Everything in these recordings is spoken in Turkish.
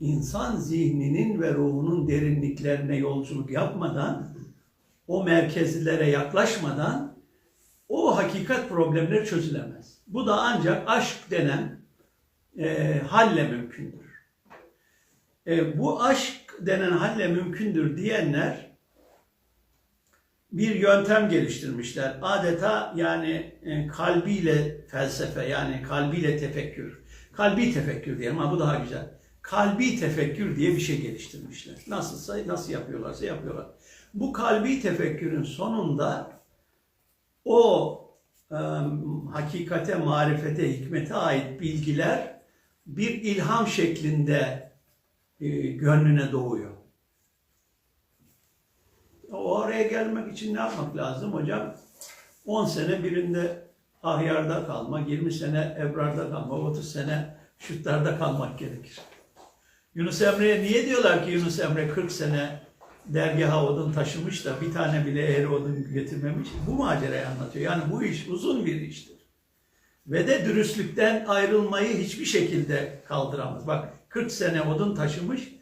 insan zihninin ve ruhunun derinliklerine yolculuk yapmadan, o merkezlere yaklaşmadan o hakikat problemleri çözülemez. Bu da ancak aşk denen e, halle mümkündür. E, bu aşk denen halle mümkündür diyenler bir yöntem geliştirmişler. Adeta yani e, kalbiyle felsefe yani kalbiyle tefekkür. Kalbi tefekkür diyelim ama bu daha güzel. Kalbi tefekkür diye bir şey geliştirmişler. Nasılsa nasıl yapıyorlarsa yapıyorlar. Bu kalbi tefekkürün sonunda o e, hakikate, marifete, hikmete ait bilgiler bir ilham şeklinde e, gönlüne doğuyor. O oraya gelmek için ne yapmak lazım hocam? 10 sene birinde ahyarda kalmak, 20 sene ebrarda kalmak, 30 sene şutlarda kalmak gerekir. Yunus Emre'ye niye diyorlar ki Yunus Emre 40 sene dergaha odun taşımış da bir tane bile eğri odun getirmemiş? Bu macerayı anlatıyor. Yani bu iş uzun bir iştir. Ve de dürüstlükten ayrılmayı hiçbir şekilde kaldıramaz. Bak 40 sene odun taşımış,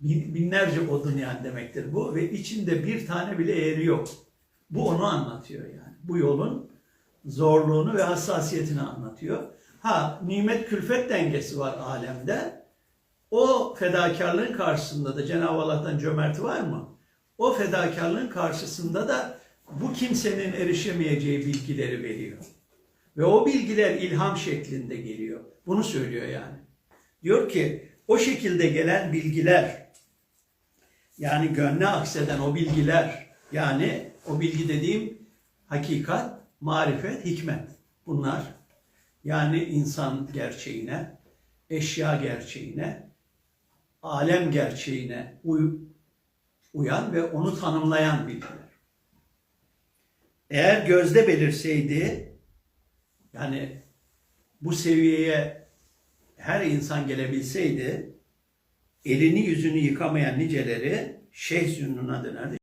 bin- binlerce odun yani demektir bu. Ve içinde bir tane bile eğri yok. Bu onu anlatıyor yani. Bu yolun zorluğunu ve hassasiyetini anlatıyor. Ha nimet külfet dengesi var alemde. O fedakarlığın karşısında da Cenab-ı Allah'tan cömerti var mı? O fedakarlığın karşısında da bu kimsenin erişemeyeceği bilgileri veriyor. Ve o bilgiler ilham şeklinde geliyor. Bunu söylüyor yani. Diyor ki o şekilde gelen bilgiler yani gönle akseden o bilgiler yani o bilgi dediğim hakikat, marifet, hikmet. Bunlar yani insan gerçeğine, eşya gerçeğine, alem gerçeğine uy- uyan ve onu tanımlayan bilgiler. Eğer gözde belirseydi yani bu seviyeye her insan gelebilseydi elini yüzünü yıkamayan niceleri şeyh zünnuna dönerdi.